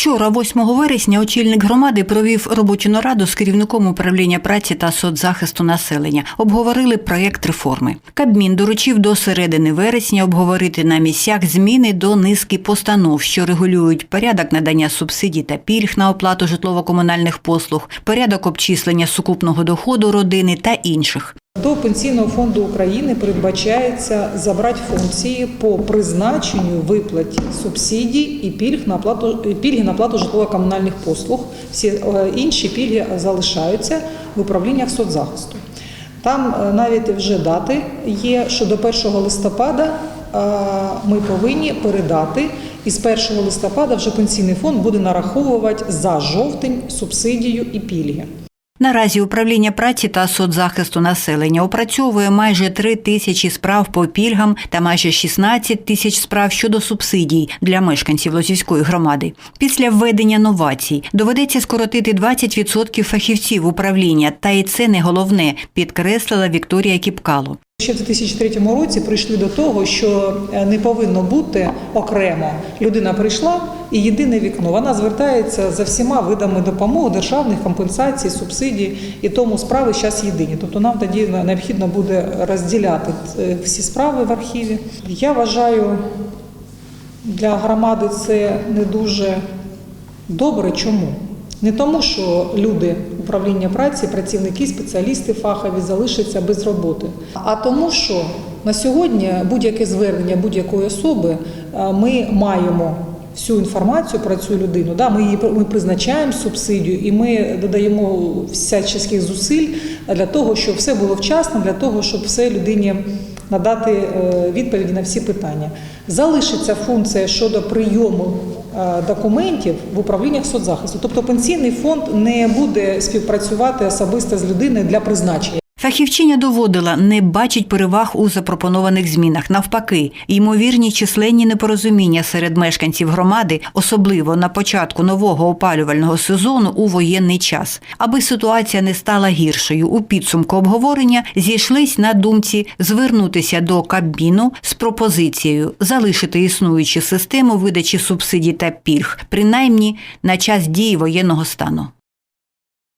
Вчора, 8 вересня, очільник громади провів робочу нараду з керівником управління праці та соцзахисту населення. Обговорили проєкт реформи. Кабмін доручив до середини вересня обговорити на місцях зміни до низки постанов, що регулюють порядок надання субсидій та пільг на оплату житлово-комунальних послуг, порядок обчислення сукупного доходу родини та інших. До Пенсійного фонду України передбачається забрати функції по призначенню виплаті субсидій і пільг на оплату і пільги на оплату житлово-комунальних послуг. Всі е, інші пільги залишаються в управліннях соцзахисту. Там е, навіть вже дати є, що до 1 листопада е, ми повинні передати. І з 1 листопада вже пенсійний фонд буде нараховувати за жовтень субсидію і пільги. Наразі управління праці та соцзахисту населення опрацьовує майже 3 тисячі справ по пільгам та майже 16 тисяч справ щодо субсидій для мешканців Лозівської громади. Після введення новацій доведеться скоротити 20% фахівців управління, та і це не головне, підкреслила Вікторія Кіпкало. Ще в 2003 році прийшли до того, що е, не повинно бути окремо. Людина прийшла і єдине вікно. Вона звертається за всіма видами допомоги, державних компенсацій, субсидій, і тому справи зараз єдині. Тобто нам тоді необхідно буде розділяти е, всі справи в архіві. Я вважаю, для громади це не дуже добре. Чому? Не тому, що люди управління праці, працівники, спеціалісти фахові залишаться без роботи, а тому, що на сьогодні будь-яке звернення будь-якої особи е, ми маємо всю інформацію про цю людину. Да, ми її ми призначаємо субсидію і ми додаємо всяческих зусиль для того, щоб все було вчасно, для того, щоб все людині надати е, відповіді на всі питання. Залишиться функція щодо прийому документів в управліннях соцзахисту. Тобто пенсійний фонд не буде співпрацювати особисто з людиною для призначення. Фахівчиня доводила, не бачить переваг у запропонованих змінах. Навпаки, ймовірні численні непорозуміння серед мешканців громади, особливо на початку нового опалювального сезону у воєнний час. Аби ситуація не стала гіршою, у підсумку обговорення зійшлись на думці звернутися до Кабміну з пропозицією залишити існуючу систему видачі субсидій та пільг, принаймні на час дії воєнного стану.